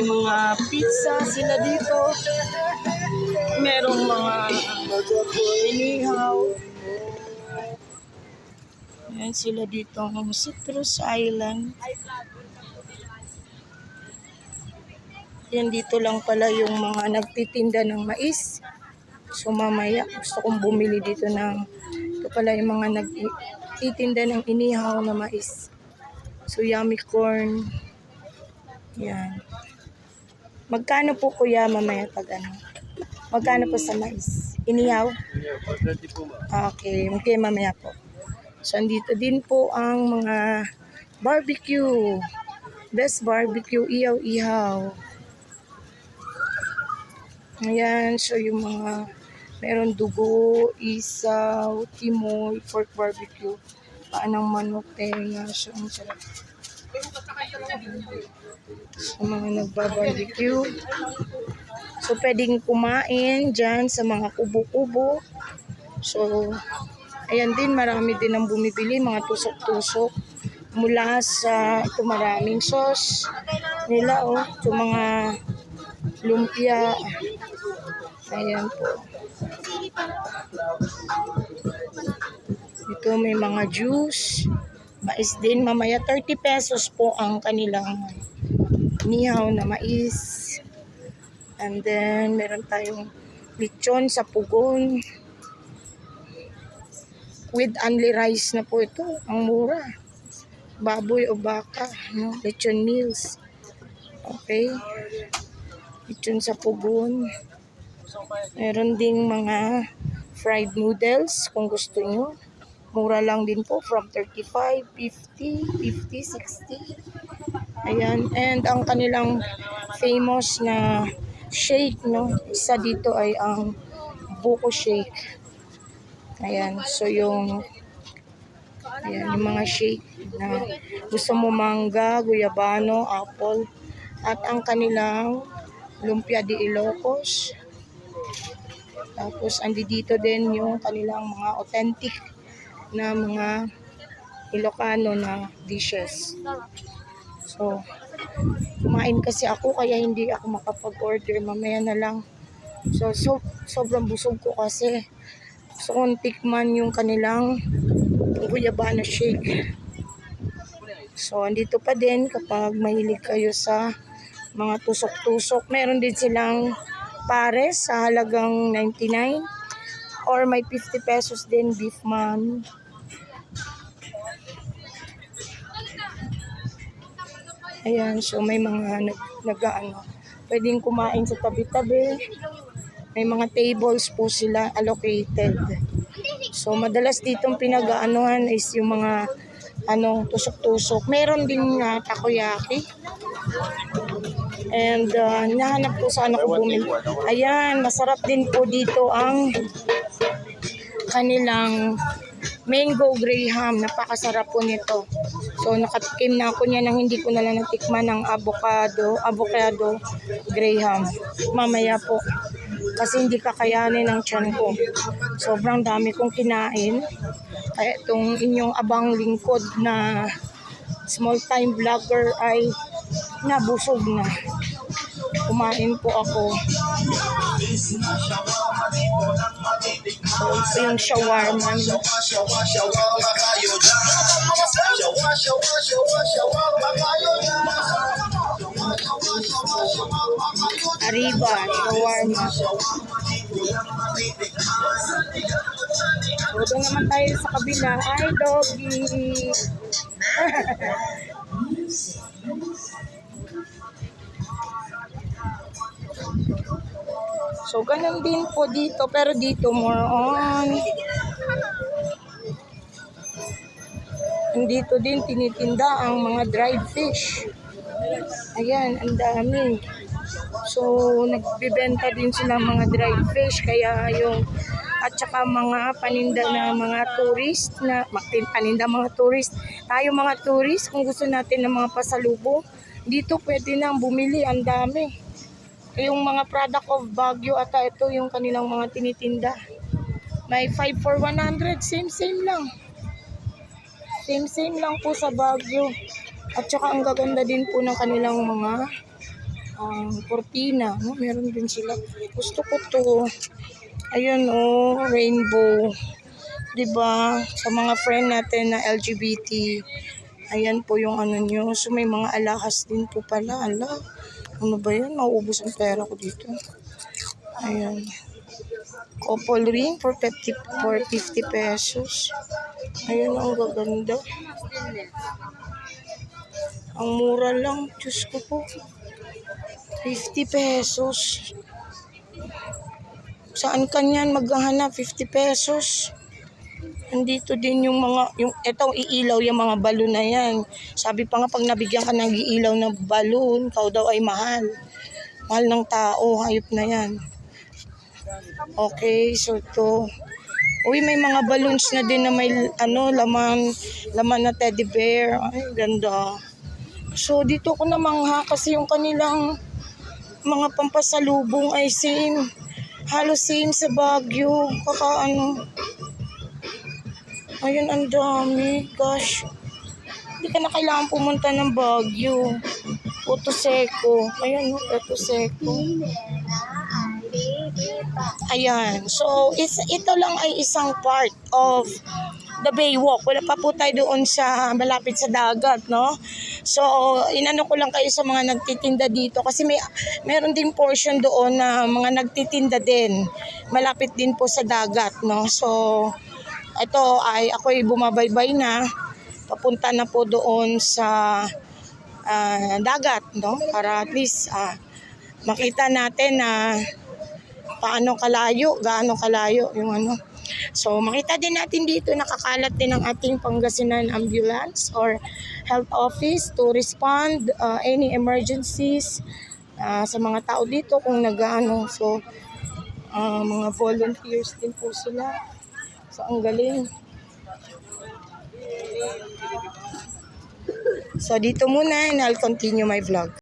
May mga pizza sila dito. Merong mga inihaw. Ayan sila dito ng Citrus Island. Yan dito lang pala yung mga nagtitinda ng mais. So mamaya gusto kong bumili dito ng ito pala yung mga nagtitinda ng inihaw na mais. So yummy corn. Yan. Magkano po kuya mamaya pag ano? Magkano po sa mais? Inihaw? Ah, Okay, okay mamaya po. So andito din po ang mga barbecue. Best barbecue, ihaw-ihaw. Ayan, so yung mga meron dugo, isaw, timoy, pork barbecue, paanang manok, tenga, so ang sarap. So mga nagbabarbecue. So pwedeng kumain dyan sa mga kubo-kubo. So ayan din, marami din ang bumibili, mga tusok-tusok mula sa ito maraming sauce nila oh, ito mga lumpia. Ayan po. Ito may mga juice. Mais din. Mamaya 30 pesos po ang kanilang nihaw na mais. And then meron tayong lechon sa pugon. With only rice na po ito. Ang mura. Baboy o baka. No? Lechon meals. Okay. Lechon sa pugon. Meron ding mga fried noodles kung gusto nyo. Mura lang din po from 35, 50, 50, 60. Ayan. And ang kanilang famous na shake, no? Isa dito ay ang buko shake. Ayan. So yung Ayan, yung mga shake na gusto mo mangga, guyabano, apple. At ang kanilang lumpia de Ilocos. Tapos andi dito din yung kanilang mga authentic na mga Ilocano na dishes. So, kumain kasi ako kaya hindi ako makapag-order. Mamaya na lang. So, so sobrang busog ko kasi. Gusto kong tikman yung kanilang guyabano shake. So, andito pa din kapag mahilig kayo sa mga tusok-tusok. Meron din silang pares sa halagang 99 or may 50 pesos din beef man. Ayan, so may mga nag, nag ano, pwedeng kumain sa tabi-tabi. May mga tables po sila allocated. So madalas ditong pinag-aanuhan is yung mga ano, tusok-tusok. Meron din nga takoyaki. And uh, nahanap ko sana ko bumili. Ayan, masarap din po dito ang kanilang mango graham. Napakasarap po nito. So nakatikim na ako niya nang hindi ko na lang natikman ng avocado, avocado graham. Mamaya po. Kasi hindi kakayanin ng tiyan ko. Sobrang dami kong kinain. Kaya itong inyong abang lingkod na small time vlogger ay nabusog na. Kumain po ako. So, ito yung shawarma. Arriba, shawarma. So, doon naman tayo sa kabila. Ay, doggy. So, ganun din po dito. Pero dito, more on. Dito din tinitinda ang mga dried fish. Ayan, ang dami. So, nagbibenta din sila mga dried fish. Kaya yung, at saka mga paninda na mga tourist, na paninda mga tourist. Tayo mga tourist, kung gusto natin ng mga pasalubong, dito pwede nang bumili, ang dami. Yung mga product of Baguio ata ito yung kanilang mga tinitinda. May 5 for 100, same same lang. Same same lang po sa Baguio. At saka ang gaganda din po ng kanilang mga ang cortina. No? Meron din sila. Gusto ko to. Ayun, oh, rainbow. 'Di ba Sa mga friend natin na LGBT. Ayan po yung ano nyo. So, may mga alahas din po pala. Ala, ano ba yan? Mauubos ang pera ko dito. Ayan. Couple ring for 50, for 50 pesos. Ayan, ang gaganda. Ang mura lang. Diyos ko po. 50 pesos. Saan kanyan maghahanap? 50 pesos. Andito din yung mga, yung, etong iilaw yung mga balon na yan. Sabi pa nga pag nabigyan ka ng iilaw na balon, kau daw ay mahal. Mahal ng tao, hayop na yan. Okay, so to. Uy, may mga balloons na din na may ano, laman, laman na teddy bear. Ay, ganda. So, dito ko namangha kasi yung kanilang mga pampasalubong ay same. Halos same sa Baguio. Kaka ano. Ayun, ang dami. Gosh. Hindi ka na kailangan pumunta ng Baguio. Puto Seco. Ayan, oh, Puto Seco. Ayan. So, is, ito lang ay isang part of the Baywalk. Wala pa po tayo doon sa malapit sa dagat, no? So, inano ko lang kayo sa mga nagtitinda dito kasi may meron din portion doon na mga nagtitinda din. Malapit din po sa dagat, no? So, ito ay ako'y bumabaybay na papunta na po doon sa ah, dagat, no? Para at least ah, makita natin na paano kalayo, gaano kalayo yung ano. So makita din natin dito nakakalat din ang ating Pangasinan ambulance or health office to respond uh, any emergencies uh, sa mga tao dito kung nagaano. So uh, mga volunteers din po sila. So ang galing. So dito muna and I'll continue my vlog.